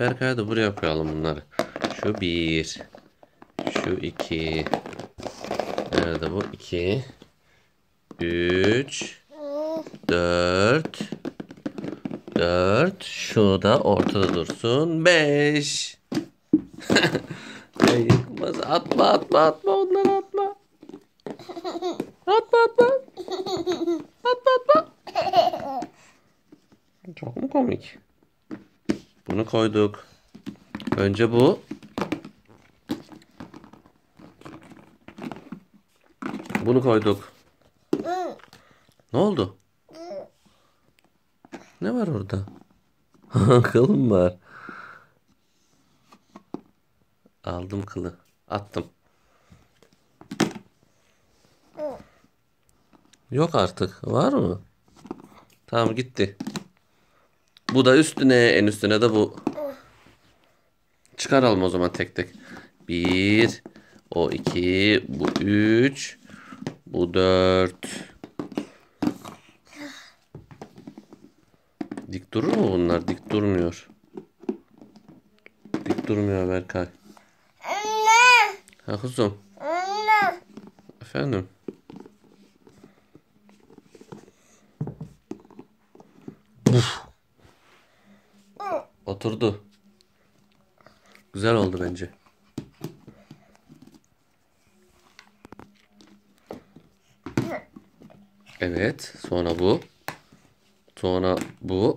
Berkay'a da buraya koyalım bunları. Şu bir. Şu iki. Nerede bu? İki. Üç. Dört. Dört. Şu da ortada dursun. Beş. ya yıkmaz. Atma atma atma onları atma. Atma atma. Atma atma. Çok mu komik? Bunu koyduk. Önce bu. Bunu koyduk. Ne oldu? Ne var orada? Kılım var. Aldım kılı. Attım. Yok artık. Var mı? Tamam gitti. Bu da üstüne. En üstüne de bu. Çıkaralım o zaman tek tek. Bir. O iki. Bu üç. Bu dört. Dik durur mu bunlar? Dik durmuyor. Dik durmuyor Berkay. Anne. Ha kuzum. Anne. Efendim. Uf. Oturdu. Güzel oldu bence. Evet. Sonra bu. Sonra bu.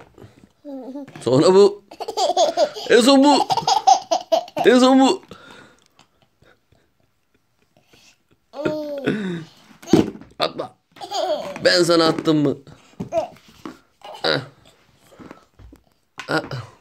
Sonra bu. En son bu. En son bu. Atma. Ben sana attım mı? Ah. Ah.